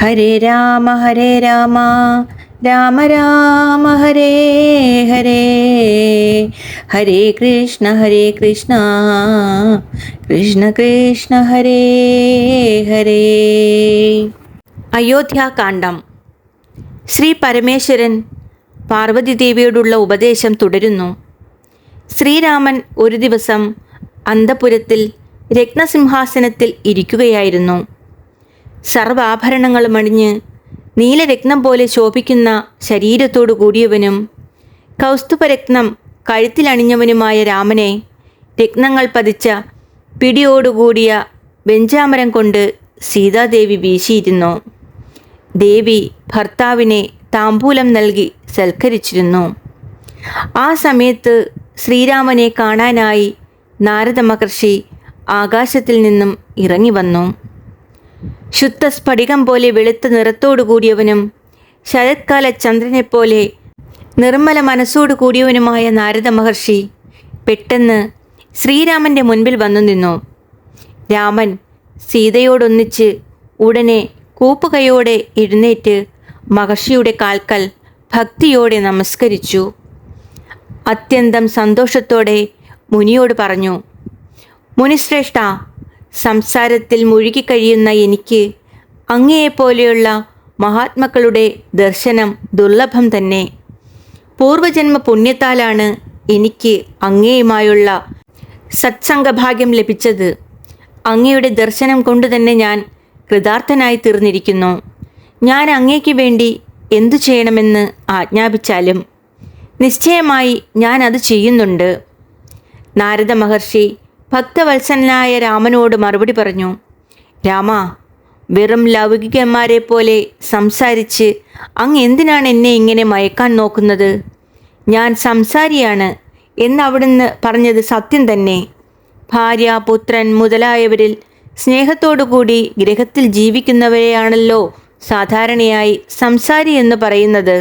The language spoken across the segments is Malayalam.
ഹരേ രാമ ഹരേ രാമ. രാമ രാമ ഹരേ ഹരേ. ഹരേ കൃഷ്ണ ഹരേ കൃഷ്ണ. കൃഷ്ണ കൃഷ്ണ ഹരേ ഹരേ. അയോധ്യാകാന്ഡം. ശ്രീ പരമേശ്വരൻ പാർവതിദേവിയോടുള്ള ഉപദേശം തുടരുന്നു. ശ്രീരാമൻ ഒരു ദിവസം അന്തപുരത്തിൽ രത്നസിംഹാസനത്തിൽ ഇരിക്കുകയായിരുന്നു. സർവാഭരണങ്ങളും അണിഞ്ഞ് നീലരത്നം പോലെ ശോഭിക്കുന്ന ശരീരത്തോടു കൂടിയവനും കൗസ്തുഭരത്നം കഴുത്തിലണിഞ്ഞവനുമായ രാമനെ രത്നങ്ങൾ പതിച്ച പിടിയോടുകൂടിയ ബെഞ്ചാമരം കൊണ്ട് സീതാദേവി വീശിയിരുന്നു. ദേവി ഭർത്താവിനെ താമ്പൂലം നൽകി സൽക്കരിച്ചിരുന്നു. ആ സമയത്ത് ശ്രീരാമനെ കാണാനായി നാരദ മഹർഷി ആകാശത്തിൽ നിന്നും ഇറങ്ങി വന്നു. ശുദ്ധ സ്ഫടികം പോലെ വെളുത്ത നിറത്തോടു കൂടിയവനും ശരത്കാല ചന്ദ്രനെപ്പോലെ നിർമ്മല മനസ്സോടു കൂടിയവനുമായ നാരദ മഹർഷി പെട്ടെന്ന് ശ്രീരാമന്റെ മുൻപിൽ വന്നു നിന്നു. രാമൻ സീതയോടൊന്നിച്ച് ഉടനെ കൂപ്പുകയോടെ എഴുന്നേറ്റ് മഹർഷിയുടെ കാൽക്കൽ ഭക്തിയോടെ നമസ്കരിച്ചു. അത്യന്തം സന്തോഷത്തോടെ മുനിയോട് പറഞ്ഞു മുനിശ്രേഷ്ഠ സംസാരത്തിൽ മുഴുകിക്കഴിയുന്ന എനിക്ക് അങ്ങയെപ്പോലെയുള്ള മഹാത്മാക്കളുടെ ദർശനം ദുർലഭം തന്നെ. പൂർവജന്മ പുണ്യത്താലാണ് എനിക്ക് അങ്ങയുമായുള്ള സത്സംഗഭാഗ്യം ലഭിച്ചത്. അങ്ങയുടെ ദർശനം കൊണ്ട് തന്നെ ഞാൻ കൃതാർത്ഥനായി തീർന്നിരിക്കുന്നു. ഞാൻ അങ്ങയ്ക്ക് വേണ്ടി എന്തു ചെയ്യണമെന്ന് ആജ്ഞാപിച്ചാലും നിശ്ചയമായി ഞാൻ അത് ചെയ്യുന്നുണ്ട്. നാരദ മഹർഷി ഭക്തവത്സനായ രാമനോട് മറുപടി പറഞ്ഞു രാമ വെറും ലൗകികന്മാരെ പോലെ സംസാരിച്ച് അങ്ങ് എന്തിനാണ് എന്നെ ഇങ്ങനെ മയക്കാൻ നോക്കുന്നത്? ഞാൻ സംസാരിയാണ് എന്നവിടുന്ന് പറഞ്ഞത് സത്യം തന്നെ. ഭാര്യ പുത്രൻ മുതലായവരിൽ സ്നേഹത്തോടുകൂടി ഗ്രഹത്തിൽ ജീവിക്കുന്നവരെയാണല്ലോ സാധാരണയായി സംസാരി എന്ന് പറയുന്നത്.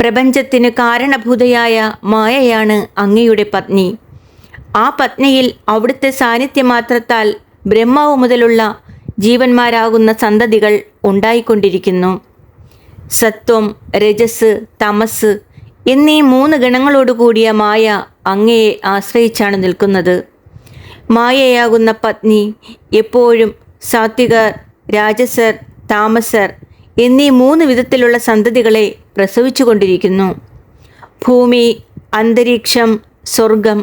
പ്രപഞ്ചത്തിന് കാരണഭൂതയായ മായയാണ് അങ്ങയുടെ പത്നി. ആ പത്നിയിൽ അവിടുത്തെ സാന്നിധ്യമാത്രത്താൽ ബ്രഹ്മാവ് മുതലുള്ള ജീവന്മാരാകുന്ന സന്തതികൾ ഉണ്ടായിക്കൊണ്ടിരിക്കുന്നു. സത്വം രജസ് തമസ് എന്നീ മൂന്ന് ഗണങ്ങളോടുകൂടിയ മായ അങ്ങയെ ആശ്രയിച്ചാണ് നിൽക്കുന്നത്. മായയാകുന്ന പത്നി എപ്പോഴും സാത്വികർ രാജസർ താമസർ എന്നീ മൂന്ന് വിധത്തിലുള്ള സന്തതികളെ പ്രസവിച്ചുകൊണ്ടിരിക്കുന്നു. ഭൂമി അന്തരീക്ഷം സ്വർഗം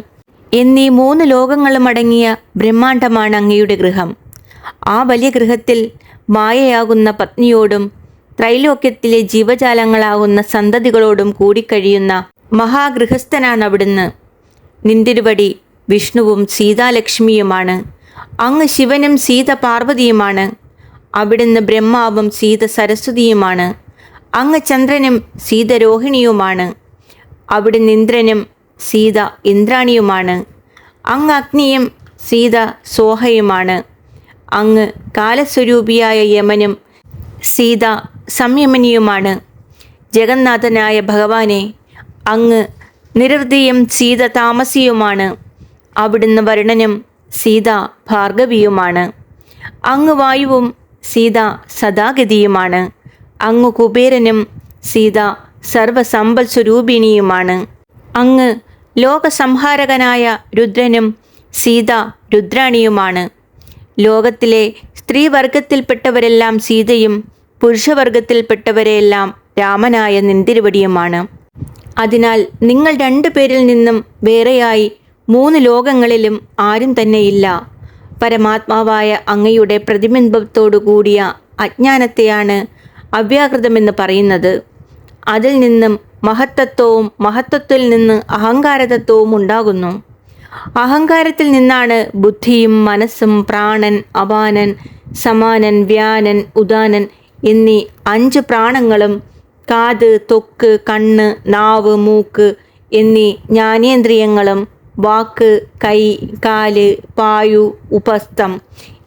എന്നീ മൂന്ന് ലോകങ്ങളും അടങ്ങിയ ബ്രഹ്മാണ്ഡമാണ് അങ്ങയുടെ ഗൃഹം. ആ വലിയ ഗൃഹത്തിൽ മായയാകുന്ന പത്നിയോടും ത്രൈലോക്യത്തിലെ ജീവജാലങ്ങളാകുന്ന സന്തതികളോടും കൂടിക്കഴിയുന്ന മഹാഗൃഹസ്ഥനാണ് അവിടുന്ന്. നിന്തിരുവടി വിഷ്ണുവും സീതാലക്ഷ്മിയുമാണ്. അങ്ങ് ശിവനും സീത പാർവതിയുമാണ് അവിടുന്ന് ബ്രഹ്മാവും സീത സരസ്വതിയുമാണ് അങ്ങ് ചന്ദ്രനും സീതരോഹിണിയുമാണ്. അവിടുന്ന് ഇന്ദ്രനും സീത ഇന്ദ്രാണിയുമാണ്. അങ്ങ് അഗ്നിയും സീത സോഹയുമാണ്. അങ്ങ് കാലസ്വരൂപിയായ യമനും സീത സംയമനിയുമാണ്. ജഗന്നാഥനായ ഭഗവാനെ അങ്ങ് നിരവധിയും സീത താമസിയുമാണ്. അവിടുന്ന് വരുണനും സീത ഭാർഗവിയുമാണ്. അങ്ങ് വായുവും സീത സദാഗതിയുമാണ്. അങ്ങ് കുബേരനും സീത സർവസമ്പൽ സ്വരൂപിണിയുമാണ് അങ്ങ് ലോകസംഹാരകനായ രുദ്രനും സീത രുദ്രാണിയുമാണ്. ലോകത്തിലെ സ്ത്രീവർഗത്തിൽപ്പെട്ടവരെല്ലാം സീതയും പുരുഷവർഗത്തിൽപ്പെട്ടവരെയെല്ലാം രാമനായ നിന്തിരുവടിയുമാണ്. അതിനാൽ നിങ്ങൾ രണ്ടു പേരിൽ നിന്നും വേറെയായി മൂന്ന് ലോകങ്ങളിലും ആരും തന്നെയില്ല. പരമാത്മാവായ അങ്ങയുടെ പ്രതിബിംബത്തോടു കൂടിയ അജ്ഞാനത്തെയാണ് അവ്യാകൃതമെന്ന് പറയുന്നത്. അതിൽ നിന്നും മഹത്തത്വവും മഹത്വത്തിൽ നിന്ന് അഹങ്കാരതത്വവും ഉണ്ടാകുന്നു. അഹങ്കാരത്തിൽ നിന്നാണ് ബുദ്ധിയും മനസ്സും പ്രാണൻ അപാനൻ സമാനൻ വ്യാനൻ ഉദാനൻ എന്നീ അഞ്ച് പ്രാണങ്ങളും കാത് തൊക്ക് കണ്ണ് നാവ് മൂക്ക് എന്നീ ജ്ഞാനേന്ദ്രിയങ്ങളും വാക്ക് കൈ കാൽ പായു ഉപസ്ഥം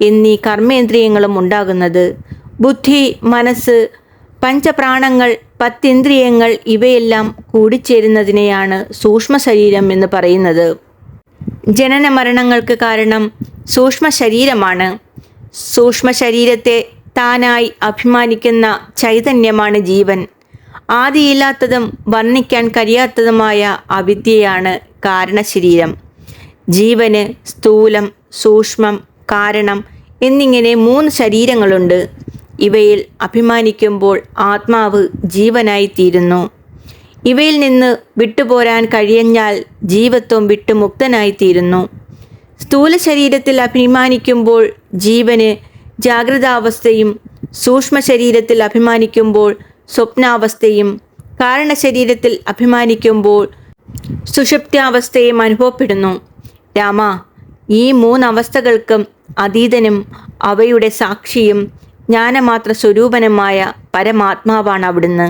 എന്നീ കർമ്മേന്ദ്രിയങ്ങളും ഉണ്ടാകുന്നത്. ബുദ്ധി മനസ്സ് പഞ്ചപ്രാണങ്ങൾ പത്തിന്ദ്രിയങ്ങൾ ഇവയെല്ലാം കൂടിച്ചേരുന്നതിനെയാണ് സൂക്ഷ്മ ശരീരം എന്ന് പറയുന്നത്. ജനന മരണങ്ങൾക്ക് കാരണം സൂക്ഷ്മ ശരീരമാണ് സൂക്ഷ്മ ശരീരത്തെ താനായി അഭിമാനിക്കുന്ന ചൈതന്യമാണ് ജീവൻ. ആദിയില്ലാത്തതും വർണിക്കാൻ കഴിയാത്തതുമായ അവിദ്യയാണ് കാരണശരീരം. ജീവന് സ്ഥൂലം സൂക്ഷ്മം കാരണം എന്നിങ്ങനെ മൂന്ന് ശരീരങ്ങളുണ്ട്. ഇവയിൽ അഭിമാനിക്കുമ്പോൾ ആത്മാവ് ജീവനായിത്തീരുന്നു. ഇവയിൽ നിന്ന് വിട്ടുപോരാൻ കഴിയഞ്ഞാൽ ജീവത്വം വിട്ടു മുക്തനായിത്തീരുന്നു. സ്ഥൂല ശരീരത്തിൽ അഭിമാനിക്കുമ്പോൾ ജീവന് ജാഗ്രതാവസ്ഥയും സൂക്ഷ്മ ശരീരത്തിൽ അഭിമാനിക്കുമ്പോൾ സ്വപ്നാവസ്ഥയും കാരണശരീരത്തിൽ അഭിമാനിക്കുമ്പോൾ സുഷുപ്ത്യാവസ്ഥയും അനുഭവപ്പെടുന്നു. രാമ ഈ മൂന്നവസ്ഥകൾക്കും അതീതനും അവയുടെ സാക്ഷിയും ജ്ഞാനമാത്ര സ്വരൂപനമായ പരമാത്മാവാണ് അവിടുന്ന്.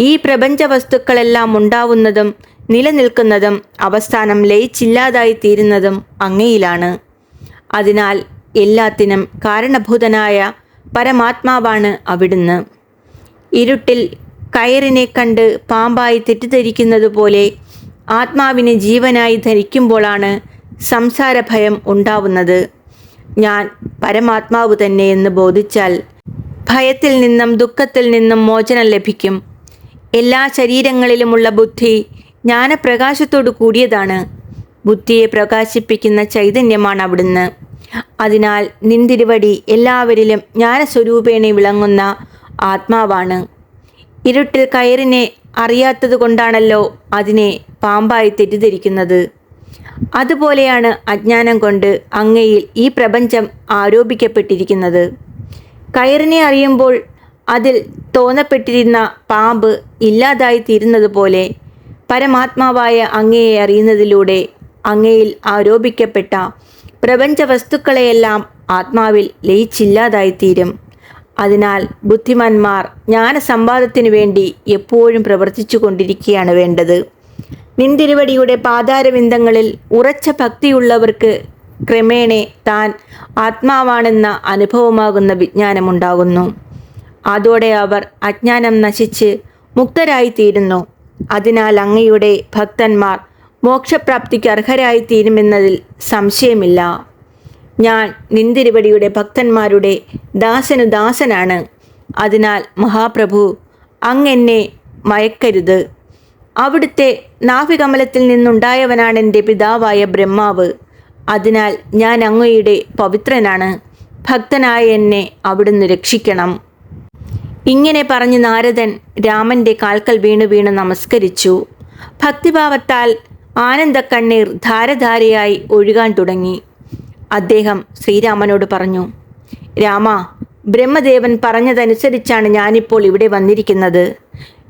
ഈ പ്രപഞ്ച വസ്തുക്കളെല്ലാം ഉണ്ടാവുന്നതും നിലനിൽക്കുന്നതും അവസാനം ലയിച്ചില്ലാതായി തീരുന്നതും അങ്ങയിലാണ്. അതിനാൽ എല്ലാത്തിനും കാരണഭൂതനായ പരമാത്മാവാണ് അവിടുന്ന്. ഇരുട്ടിൽ കയറിനെ കണ്ട് പാമ്പായി തെറ്റിദ്ധരിക്കുന്നത് പോലെ ആത്മാവിനെ ജീവനായി ധരിക്കുമ്പോഴാണ് സംസാരഭയം ഉണ്ടാവുന്നത്. ഞാൻ പരമാത്മാവ് തന്നെ എന്ന് ബോധിച്ചാൽ ഭയത്തിൽ നിന്നും ദുഃഖത്തിൽ നിന്നും മോചനം ലഭിക്കും. എല്ലാ ശരീരങ്ങളിലുമുള്ള ബുദ്ധി ജ്ഞാനപ്രകാശത്തോടു കൂടിയതാണ്. ബുദ്ധിയെ പ്രകാശിപ്പിക്കുന്ന ചൈതന്യമാണ് അവിടുന്ന്. അതിനാൽ നിന്തിരുവടി എല്ലാവരിലും ജ്ഞാനസ്വരൂപേണ വിളങ്ങുന്ന ആത്മാവാണ്. ഇരുട്ടിൽ കയറിനെ അറിയാത്തത് കൊണ്ടാണല്ലോ അതിനെ പാമ്പായി തെറ്റിദ്ധരിക്കുന്നത്. അതുപോലെയാണ് അജ്ഞാനം കൊണ്ട് അങ്ങയിൽ ഈ പ്രപഞ്ചം ആരോപിക്കപ്പെട്ടിരിക്കുന്നത്. കയറിനെ അറിയുമ്പോൾ അതിൽ തോന്നപ്പെട്ടിരുന്ന പാമ്പ് ഇല്ലാതായി തീരുന്നത് പോലെ പരമാത്മാവായ അങ്ങയെ അറിയുന്നതിലൂടെ അങ്ങയിൽ ആരോപിക്കപ്പെട്ട പ്രപഞ്ച വസ്തുക്കളെയെല്ലാം ആത്മാവിൽ ലയിച്ചില്ലാതായിത്തീരും. അതിനാൽ ബുദ്ധിമാന്മാർ ജ്ഞാനസമ്പാദത്തിനു വേണ്ടി എപ്പോഴും പ്രവർത്തിച്ചു കൊണ്ടിരിക്കുകയാണ് വേണ്ടത്. നിന്തിരുവടിയുടെ പാതാരവിന്ദങ്ങളിൽ ഉറച്ച ഭക്തിയുള്ളവർക്ക് ക്രമേണ താൻ ആത്മാവാണെന്ന അനുഭവമാകുന്ന വിജ്ഞാനമുണ്ടാകുന്നു. അതോടെ അവർ അജ്ഞാനം നശിച്ച് മുക്തരായിത്തീരുന്നു. അതിനാൽ അങ്ങയുടെ ഭക്തന്മാർ മോക്ഷപ്രാപ്തിക്ക് അർഹരായിത്തീരുമെന്നതിൽ സംശയമില്ല. ഞാൻ നിന്തിരുവടിയുടെ ഭക്തന്മാരുടെ ദാസനു ദാസനാണ്. അതിനാൽ മഹാപ്രഭു അങ്ങെന്നെ മയക്കരുത്. അവിടുത്തെ നാഭികമലത്തിൽ നിന്നുണ്ടായവനാണ് എന്റെ പിതാവായ ബ്രഹ്മാവ്. അതിനാൽ ഞാൻ അങ്ങയുടെ പവിത്രനാണ്. ഭക്തനായ എന്നെ അവിടുന്ന് രക്ഷിക്കണം. ഇങ്ങനെ പറഞ്ഞ് നാരദൻ രാമന്റെ കാൽക്കൽ വീണു വീണ് നമസ്കരിച്ചു. ഭക്തിഭാവത്താൽ ആനന്ദക്കണ്ണീർ ധാരധാരയായി ഒഴുകാൻ തുടങ്ങി. അദ്ദേഹം ശ്രീരാമനോട് പറഞ്ഞു രാമ ബ്രഹ്മദേവൻ പറഞ്ഞതനുസരിച്ചാണ് ഞാനിപ്പോൾ ഇവിടെ വന്നിരിക്കുന്നത്.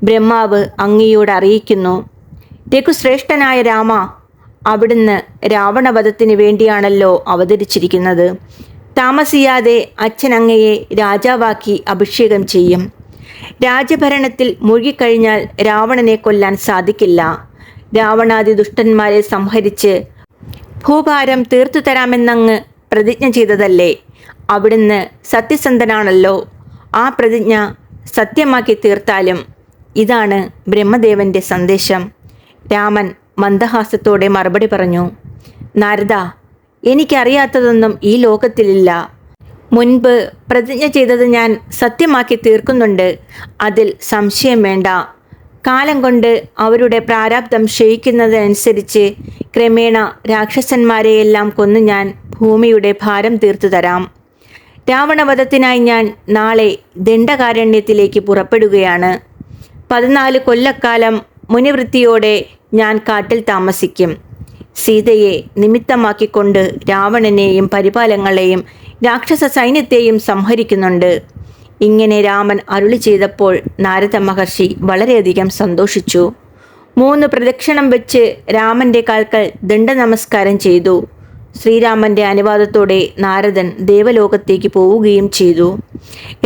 ബ്രഹ്മാവ് അങ്ങയോട് അറിയിക്കുന്നു. രഘുശ്രേഷ്ഠനായ രാമ അവിടുന്ന് രാവണവധത്തിന് വേണ്ടിയാണല്ലോ അവതരിച്ചിരിക്കുന്നത്. താമസിയാതെ അച്ഛൻ അങ്ങയെ രാജാവാക്കി അഭിഷേകം ചെയ്യും. രാജഭരണത്തിൽ മുഴുകിക്കഴിഞ്ഞാൽ രാവണനെ കൊല്ലാൻ സാധിക്കില്ല. രാവണാദി ദുഷ്ടന്മാരെ സംഹരിച്ച് ഭൂഭാരം തീർത്തു തരാമെന്നങ്ങ് പ്രതിജ്ഞ ചെയ്തതല്ലേ? അവിടുന്ന് സത്യസന്ധനാണല്ലോ. ആ പ്രതിജ്ഞ സത്യമാക്കി തീർത്താലും ഇതാണ് ബ്രഹ്മദേവന്റെ സന്ദേശം. രാമൻ മന്ദഹാസത്തോടെ മറുപടി പറഞ്ഞു നാരദ എനിക്കറിയാത്തതൊന്നും ഈ ലോകത്തിലില്ല. മുൻപ് പ്രതിജ്ഞ ചെയ്തത് ഞാൻ സത്യമാക്കി തീർക്കുന്നുണ്ട്. അതിൽ സംശയം വേണ്ട. കാലം കൊണ്ട് അവരുടെ പ്രാരാബ്ദം ക്ഷയിക്കുന്നതനുസരിച്ച് ക്രമേണ രാക്ഷസന്മാരെയെല്ലാം കൊന്നു ഞാൻ ഭൂമിയുടെ ഭാരം തീർത്തു തരാം. രാവണവധത്തിനായി ഞാൻ നാളെ ദണ്ഡകാരണ്യത്തിലേക്ക് പുറപ്പെടുകയാണ്. പതിനാല് കൊല്ലക്കാലം മുനിവൃത്തിയോടെ ഞാൻ കാട്ടിൽ താമസിക്കും. സീതയെ നിമിത്തമാക്കിക്കൊണ്ട് രാവണനെയും പരിപാലങ്ങളെയും രാക്ഷസ സൈന്യത്തെയും സംഹരിക്കുന്നുണ്ട്. ഇങ്ങനെ രാമൻ അരുളി ചെയ്തപ്പോൾ നാരദ മഹർഷി വളരെയധികം സന്തോഷിച്ചു. മൂന്ന് പ്രദക്ഷിണം വെച്ച് രാമന്റെ കാൽക്കൽ ദണ്ഡനമസ്കാരം ചെയ്തു. ശ്രീരാമന്റെ അനുവാദത്തോടെ നാരദൻ ദേവലോകത്തേക്ക് പോവുകയും ചെയ്തു.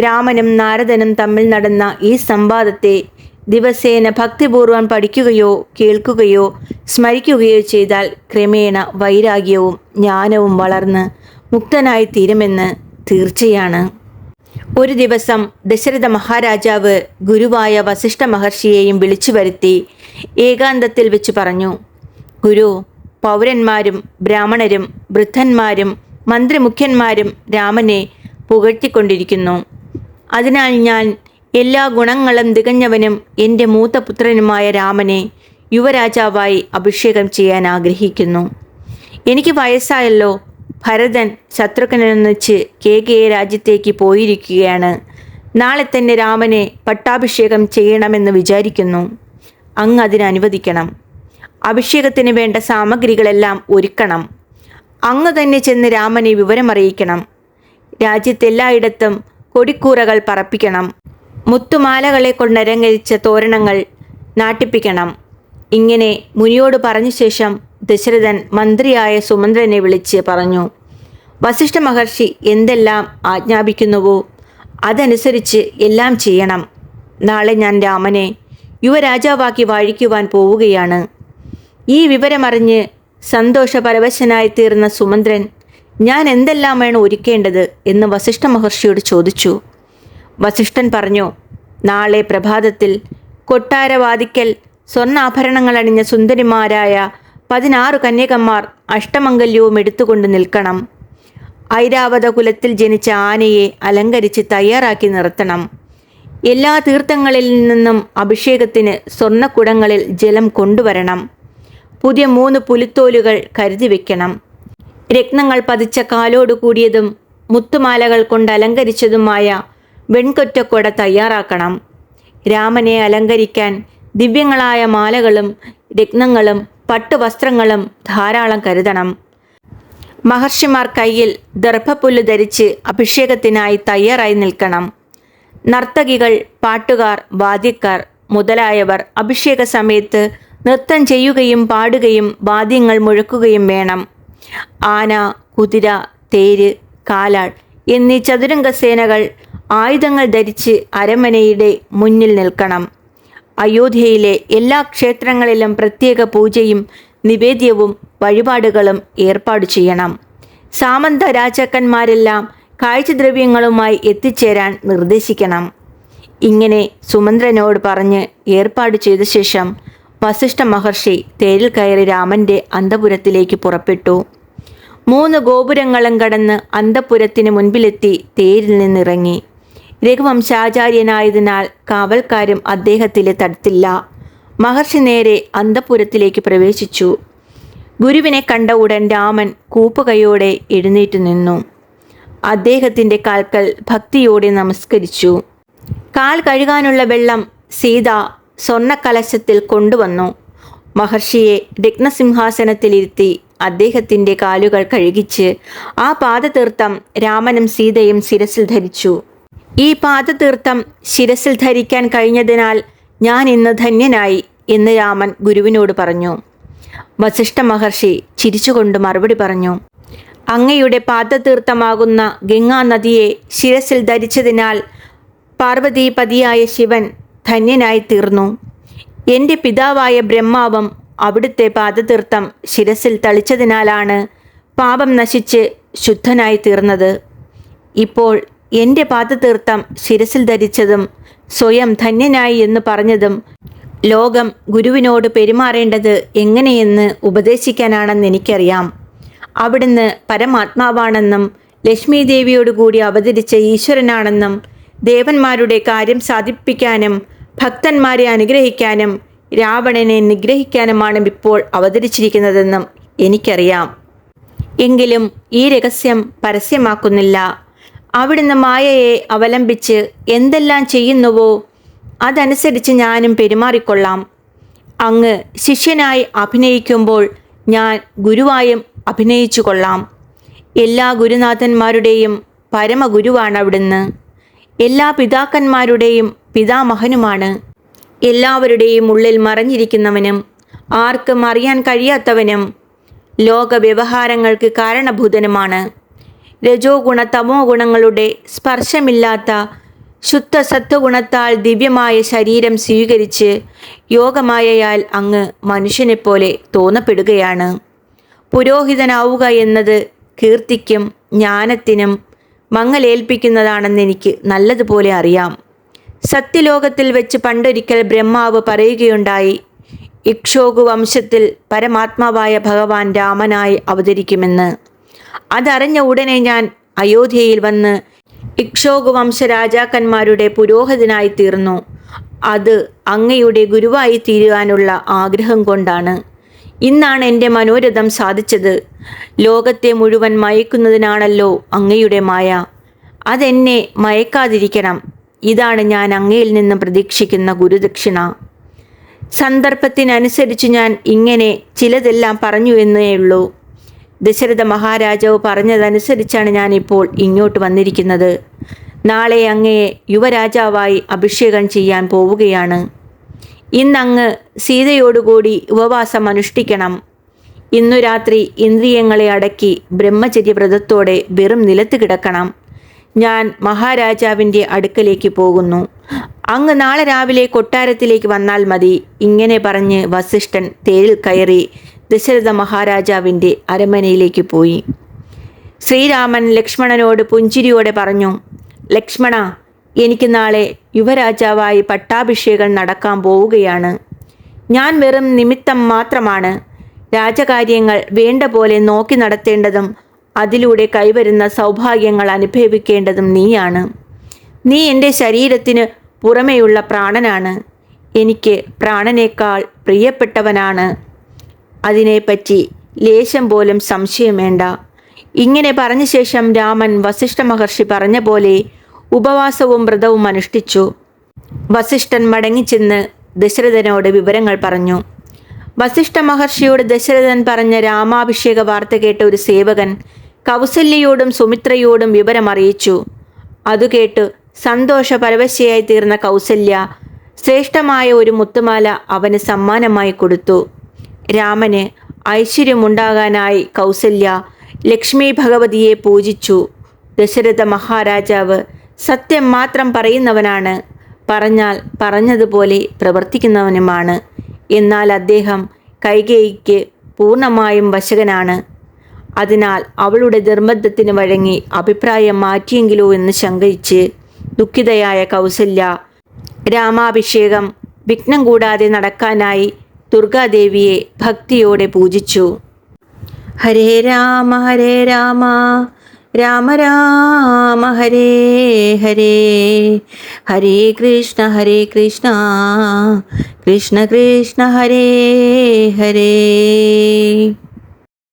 രാമനും നാരദനും തമ്മിൽ നടന്ന ഈ സംവാദത്തെ ദിവസേന ഭക്തിപൂർവം പഠിക്കുകയോ കേൾക്കുകയോ സ്മരിക്കുകയോ ചെയ്താൽ ക്രമേണ വൈരാഗ്യവും ജ്ഞാനവും വളർന്ന് മുക്തനായി തീരുമെന്ന് തീർച്ചയാണ്. ഒരു ദിവസം ദശരഥ മഹാരാജാവ് ഗുരുവായ വസിഷ്ഠ മഹർഷിയെയും വിളിച്ചു വരുത്തി ഏകാന്തത്തിൽ വെച്ച് പറഞ്ഞു ഗുരു പൗരന്മാരും ബ്രാഹ്മണരും വൃദ്ധന്മാരും മന്ത്രിമുഖ്യന്മാരും രാമനെ പുകഴ്ത്തിക്കൊണ്ടിരിക്കുന്നു. അതിനാൽ ഞാൻ എല്ലാ ഗുണങ്ങളും തികഞ്ഞവനും എന്റെ മൂത്ത പുത്രനുമായ രാമനെ യുവരാജാവായി അഭിഷേകം ചെയ്യാൻ ആഗ്രഹിക്കുന്നു. എനിക്ക് വയസ്സായല്ലോ. ഭരതൻ ശത്രുഘ്നൊന്നിച്ച് കേകയെ രാജ്യത്തേക്ക് പോയിരിക്കുകയാണ്. നാളെ തന്നെ രാമനെ പട്ടാഭിഷേകം ചെയ്യണമെന്ന് വിചാരിക്കുന്നു. അങ്ങ് അതിന് അനുവദിക്കണം. അഭിഷേകത്തിന് വേണ്ട സാമഗ്രികളെല്ലാം ഒരുക്കണം. അങ്ങ് തന്നെ ചെന്ന് രാമനെ വിവരമറിയിക്കണം. രാജ്യത്തെല്ലായിടത്തും കൊടിക്കൂറകൾ പറപ്പിക്കണം. മുത്തുമാലകളെ കൊണ്ടരങ്ങരിച്ച തോരണങ്ങൾ നാട്ടിപ്പിക്കണം. ഇങ്ങനെ മുനിയോട് പറഞ്ഞ ശേഷം ദശരഥൻ മന്ത്രിയായ സുമന്ത്രനെ വിളിച്ച് പറഞ്ഞു വസിഷ്ഠ മഹർഷി എന്തെല്ലാം ആജ്ഞാപിക്കുന്നുവോ അതനുസരിച്ച് എല്ലാം ചെയ്യണം. നാളെ ഞാൻ രാമനെ യുവരാജാവാക്കി വാഴിക്കുവാൻ പോവുകയാണ്. ഈ വിവരമറിഞ്ഞ് സന്തോഷപരവശനായി തീർന്ന സുമന്ത്രൻ ഞാൻ എന്തെല്ലാം എന്തെല്ലാമാണ് ഒരുക്കേണ്ടത്? എന്ന് വസിഷ്ഠ മഹർഷിയോട് ചോദിച്ചു. വസിഷ്ഠൻ പറഞ്ഞു നാളെ പ്രഭാതത്തിൽ കൊട്ടാരവാദിക്കൽ സ്വർണാഭരണങ്ങൾ അണിഞ്ഞ സുന്ദരിമാരായ പതിനാറ് കന്യകന്മാർ അഷ്ടമംഗല്യവും എടുത്തുകൊണ്ട് നിൽക്കണം. ഐരാവത കുലത്തിൽ ജനിച്ച ആനയെ അലങ്കരിച്ച് തയ്യാറാക്കി നിർത്തണം. എല്ലാ തീർത്ഥങ്ങളിൽ നിന്നും അഭിഷേകത്തിന് സ്വർണക്കുടങ്ങളിൽ ജലം കൊണ്ടുവരണം. പുതിയ മൂന്ന് പുലിത്തോലുകൾ കരുതി വെക്കണം. രത്നങ്ങൾ പതിച്ച കാലോട് കൂടിയതും മുത്തുമാലകൾ കൊണ്ട് അലങ്കരിച്ചതുമായ വെൺകൊറ്റക്കൊട തയ്യാറാക്കണം. രാമനെ അലങ്കരിക്കാൻ ദിവ്യങ്ങളായ മാലകളും രത്നങ്ങളും പട്ടുവസ്ത്രങ്ങളും ധാരാളം കരുതണം. മഹർഷിമാർ കയ്യിൽ ദർഭപ്പുല്ല് ധരിച്ച് അഭിഷേകത്തിനായി തയ്യാറായി നിൽക്കണം. നർത്തകികൾ പാട്ടുകാർ വാദ്യക്കാർ മുതലായവർ അഭിഷേക സമയത്ത് നൃത്തം ചെയ്യുകയും പാടുകയും വാദ്യങ്ങൾ മുഴക്കുകയും വേണം. ആന കുതിര തേര് കാലാൾ എന്നീ ചതുരംഗ സേനകൾ ആയുധങ്ങൾ ധരിച്ച് അരമനയുടെ മുന്നിൽ നിൽക്കണം. അയോധ്യയിലെ എല്ലാ ക്ഷേത്രങ്ങളിലും പ്രത്യേക പൂജയും നിവേദ്യവും വഴിപാടുകളും ഏർപ്പാട് ചെയ്യണം. സാമന്ത രാജാക്കന്മാരെല്ലാം കാഴ്ചദ്രവ്യങ്ങളുമായി എത്തിച്ചേരാൻ നിർദ്ദേശിക്കണം. ഇങ്ങനെ സുമന്ത്രനോട് പറഞ്ഞ് ഏർപ്പാട് ചെയ്ത ശേഷം വസിഷ്ഠ മഹർഷി തേരിൽ കയറി രാമന്റെ അന്തപുരത്തിലേക്ക് പുറപ്പെട്ടു. മൂന്ന് ഗോപുരങ്ങളും കടന്ന് അന്തപുരത്തിന് മുൻപിലെത്തി തേരിൽ നിന്നിറങ്ങി. രഘുവംശാചാര്യനായതിനാൽ കാവൽക്കാരും അദ്ദേഹത്തിലെ തടുത്തില്ല മഹർഷി നേരെ അന്തപുരത്തിലേക്ക് പ്രവേശിച്ചു. ഗുരുവിനെ കണ്ട ഉടൻ രാമൻ കൂപ്പുകയോടെ എഴുന്നേറ്റ് നിന്നു. അദ്ദേഹത്തിന്റെ കാൽക്കൽ ഭക്തിയോടെ നമസ്കരിച്ചു. കാൽ കഴുകാനുള്ള വെള്ളം സീത സ്വർണക്കലശത്തിൽ കൊണ്ടുവന്നു. മഹർഷിയെ രത്നസിംഹാസനത്തിലിരുത്തി അദ്ദേഹത്തിന്റെ കാലുകൾ കഴുകിച്ച് ആ പാദതീർത്ഥം രാമനും സീതയും ശിരസിൽ ധരിച്ചു. ഈ പാദതീർത്ഥം ശിരസിൽ ധരിക്കാൻ കഴിഞ്ഞതിനാൽ ഞാൻ ഇന്ന് ധന്യനായി എന്ന് രാമൻ ഗുരുവിനോട് പറഞ്ഞു. വസിഷ്ഠ മഹർഷി ചിരിച്ചുകൊണ്ട് മറുപടി പറഞ്ഞു. അങ്ങയുടെ പാദതീർത്ഥമാകുന്ന ഗംഗാ നദിയെ ശിരസിൽ ധരിച്ചതിനാൽ പാർവതീപതിയായ ശിവൻ ധന്യനായി തീർന്നു. എന്റെ പിതാവായ ബ്രഹ്മാവും അവിടുത്തെ പാദതീർത്ഥം ശിരസിൽ തളിച്ചതിനാലാണ് പാപം നശിച്ച് ശുദ്ധനായി തീർന്നത് ഇപ്പോൾ എന്റെ പാദതീർത്ഥം ശിരസിൽ ധരിച്ചതും സ്വയം ധന്യനായി എന്ന് പറഞ്ഞതും ലോകം ഗുരുവിനോട് പെരുമാറേണ്ടത് എങ്ങനെയെന്ന് ഉപദേശിക്കാനാണെന്ന് എനിക്കറിയാം. അവിടുന്ന് പരമാത്മാവാണെന്നും ലക്ഷ്മി ദേവിയോടുകൂടി അവതരിച്ച ഈശ്വരനാണെന്നും ദേവന്മാരുടെ കാര്യം സാധിപ്പിക്കാനും ഭക്തന്മാരെ അനുഗ്രഹിക്കാനും രാവണനെ നിഗ്രഹിക്കാനുമാണ് ഇപ്പോൾ അവതരിച്ചിരിക്കുന്നതെന്നും എനിക്കറിയാം. എങ്കിലും ഈ രഹസ്യം പരസ്യമാക്കുന്നില്ല. അവിടുന്ന് മായയെ അവലംബിച്ച് എന്തെല്ലാം ചെയ്യുന്നുവോ അതനുസരിച്ച് ഞാനും പെരുമാറിക്കൊള്ളാം. അങ്ങ് ശിഷ്യനായി അഭിനയിക്കുമ്പോൾ ഞാൻ ഗുരുവായും അഭിനയിച്ചു കൊള്ളാം എല്ലാ ഗുരുനാഥന്മാരുടെയും പരമഗുരുവാണ് അവിടുന്ന് എല്ലാ പിതാക്കന്മാരുടെയും പിതാമഹനുമാണ്. എല്ലാവരുടെയും ഉള്ളിൽ മറഞ്ഞിരിക്കുന്നവനും ആർക്കും അറിയാൻ കഴിയാത്തവനും ലോക വ്യവഹാരങ്ങൾക്ക് കാരണഭൂതനുമാണ്. രജോ ഗുണ തമോ ഗുണങ്ങളുടെ സ്പർശമില്ലാത്ത ശുദ്ധ സത്വഗുണത്താൽ ദിവ്യമായ ശരീരം സ്വീകരിച്ച് യോഗമായയാൽ അങ്ങ് മനുഷ്യനെപ്പോലെ തോന്നപ്പെടുകയാണ്. പുരോഹിതനാവുക എന്നത് കീർത്തിക്കും ജ്ഞാനത്തിനും മങ്ങലേൽപ്പിക്കുന്നതാണെന്ന് എനിക്ക് നല്ലതുപോലെ അറിയാം. സത്യലോകത്തിൽ വെച്ച് പണ്ടൊരിക്കൽ ബ്രഹ്മാവ് പറയുകയുണ്ടായി ഇക്ഷോകു വംശത്തിൽ പരമാത്മാവായ ഭഗവാൻ രാമനായി അവതരിക്കുമെന്ന്. അതറിഞ്ഞ ഉടനെ ഞാൻ അയോധ്യയിൽ വന്ന് ഇക്ഷോകു വംശ രാജാക്കന്മാരുടെ പുരോഹിതനായി തീർന്നു. അത് അങ്ങയുടെ ഗുരുവായി തീരുവാനുള്ള ആഗ്രഹം കൊണ്ടാണ്. ഇന്നാണ് എന്റെ മനോരഥം സാധിച്ചത്. ലോകത്തെ മുഴുവൻ മയക്കുന്നതിനാണല്ലോ അങ്ങയുടെ മായ. അതെന്നെ മയക്കാതിരിക്കണം. ഇതാണ് ഞാൻ അങ്ങയിൽ നിന്ന് പ്രതീക്ഷിക്കുന്ന ഗുരുദക്ഷിണ. സന്ദർഭത്തിനനുസരിച്ച് ഞാൻ ഇങ്ങനെ ചിലതെല്ലാം പറഞ്ഞു എന്നേ ഉള്ളൂ. ദശരഥ മഹാരാജാവ് പറഞ്ഞതനുസരിച്ചാണ് ഞാനിപ്പോൾ ഇങ്ങോട്ട് വന്നിരിക്കുന്നത്. നാളെ അങ്ങയെ യുവരാജാവായി അഭിഷേകം ചെയ്യാൻ പോവുകയാണ്. ഇന്നങ്ങ് സീതയോടുകൂടി ഉപവാസം അനുഷ്ഠിക്കണം. ഇന്നു രാത്രി ഇന്ദ്രിയങ്ങളെ അടക്കി ബ്രഹ്മചര്യവ്രതത്തോടെ വെറും നിലത്ത് കിടക്കണം. ഞാൻ മഹാരാജാവിന്റെ അടുക്കലേക്ക് പോകുന്നു. അങ്ങ് നാളെ രാവിലെ കൊട്ടാരത്തിലേക്ക് വന്നാൽ മതി. ഇങ്ങനെ പറഞ്ഞ് വസിഷ്ഠൻ തേരിൽ കയറി ദശരഥ മഹാരാജാവിന്റെ അരമനയിലേക്ക് പോയി. ശ്രീരാമൻ ലക്ഷ്മണനോട് പുഞ്ചിരിയോടെ പറഞ്ഞു ലക്ഷ്മണ എനിക്ക് നാളെ യുവരാജാവായി പട്ടാഭിഷേകം നടക്കാൻ പോവുകയാണ്. ഞാൻ വെറും നിമിത്തം മാത്രമാണ്. രാജകാര്യങ്ങൾ വേണ്ട പോലെ നോക്കി നടത്തേണ്ടതും അതിലൂടെ കൈവരുന്ന സൗഭാഗ്യങ്ങൾ അനുഭവിക്കേണ്ടതും നീയാണ്. നീ എന്റെ ശരീരത്തിന് പുറമെയുള്ള പ്രാണനാണ്. എനിക്ക് പ്രാണനേക്കാൾ പ്രിയപ്പെട്ടവനാണ്. അതിനെപ്പറ്റി ലേശം പോലും സംശയം വേണ്ട. ഇങ്ങനെ പറഞ്ഞ ശേഷം രാമൻ വസിഷ്ഠ മഹർഷി പറഞ്ഞ പോലെ ഉപവാസവും വ്രതവും അനുഷ്ഠിച്ചു. വസിഷ്ഠൻ മടങ്ങിച്ചെന്ന് ദശരഥനോട് വിവരങ്ങൾ പറഞ്ഞു. വസിഷ്ഠ മഹർഷിയോട് ദശരഥൻ പറഞ്ഞ രാമാഭിഷേക വാർത്ത കേട്ട ഒരു സേവകൻ കൗസല്യയോടും സുമിത്രയോടും വിവരമറിയിച്ചു അതുകേട്ട് സന്തോഷ പരവശയായി തീർന്ന കൗസല്യ ശ്രേഷ്ഠമായ ഒരു മുത്തുമാല അവന് സമ്മാനമായി കൊടുത്തു. രാമന് ഐശ്വര്യമുണ്ടാകാനായി കൗസല്യ ലക്ഷ്മി ഭഗവതിയെ പൂജിച്ചു. ദശരഥ മഹാരാജാവ് സത്യം മാത്രം പറയുന്നവനാണ്. പറഞ്ഞാൽ പറഞ്ഞതുപോലെ പ്രവർത്തിക്കുന്നവനുമാണ്. എന്നാൽ അദ്ദേഹം കൈകേയിക്ക് പൂർണമായും വശകനാണ്. അതിനാൽ അവളുടെ നിർബന്ധത്തിന് വഴങ്ങി അഭിപ്രായം മാറ്റിയെങ്കിലോ എന്ന് ശങ്കിച്ച് ദുഃഖിതയായ കൗസല്യ രാമാഭിഷേകം വിഘ്നം കൂടാതെ നടക്കാനായി ദുർഗാദേവിയെ ഭക്തിയോടെ പൂജിച്ചു. ഹരേ രാമ ഹരേ രാമ രാമ രാമ ഹരേ ഹരേ ഹരേ കൃഷ്ണ ഹരേ കൃഷ്ണ കൃഷ്ണ കൃഷ്ണ ഹരേ ഹരേ.